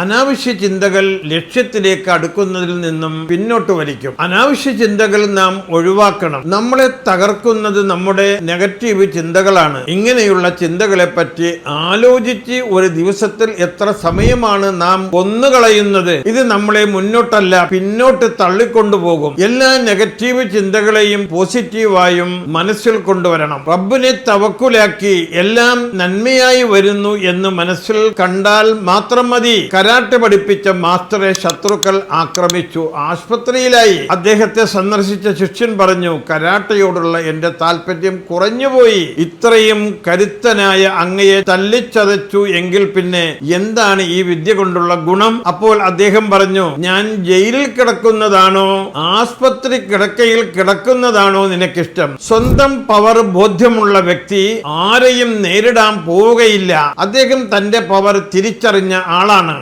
അനാവശ്യ ചിന്തകൾ ലക്ഷ്യത്തിലേക്ക് അടുക്കുന്നതിൽ നിന്നും പിന്നോട്ട് വലിക്കും. അനാവശ്യ ചിന്തകൾ നാം ഒഴിവാക്കണം. നമ്മളെ തകർക്കുന്നത് നമ്മുടെ നെഗറ്റീവ് ചിന്തകളാണ്. ഇങ്ങനെയുള്ള ചിന്തകളെ പറ്റി ആലോചിച്ച് ഒരു ദിവസത്തിൽ എത്ര സമയമാണ് നാം കൊന്നുകളയുന്നത്? ഇത് നമ്മളെ മുന്നോട്ടല്ല പിന്നോട്ട് തള്ളിക്കൊണ്ടുപോകും. എല്ലാ നെഗറ്റീവ് ചിന്തകളെയും പോസിറ്റീവായും മനസ്സിൽ കൊണ്ടുവരണം. റബ്ബിനെ തവക്കുലാക്കി എല്ലാം നന്മയായി വരുന്നു എന്ന് മനസ്സിൽ കണ്ടാൽ മാത്രം മതി. കരാട്ടെ പഠിപ്പിച്ച മാസ്റ്ററെ ശത്രുക്കൾ ആക്രമിച്ചു. ആശുപത്രിയിലായി. അദ്ദേഹത്തെ സന്ദർശിച്ച ശിഷ്യൻ പറഞ്ഞു കരാട്ടയോടുള്ള എന്റെ താല്പര്യം കുറഞ്ഞുപോയി. ഇത്രയും കരുത്തനായ അങ്ങയെ തല്ലിച്ചതച്ചു എങ്കിൽ പിന്നെ എന്താണ് ഈ വിദ്യ കൊണ്ടുള്ള ഗുണം? അപ്പോൾ അദ്ദേഹം പറഞ്ഞു ഞാൻ ജയിലിൽ കിടക്കുന്നതാണോ? ആസ്പത്രി കിടക്കയിൽ കിടക്കുന്നതാണോ നിനക്കിഷ്ടം? സ്വന്തം പവർ ബോധ്യമുള്ള വ്യക്തി ആരെയും നേരിടാൻ പോവുകയില്ല. അദ്ദേഹം തന്റെ പവർ തിരിച്ചറിഞ്ഞ ആളാണ്.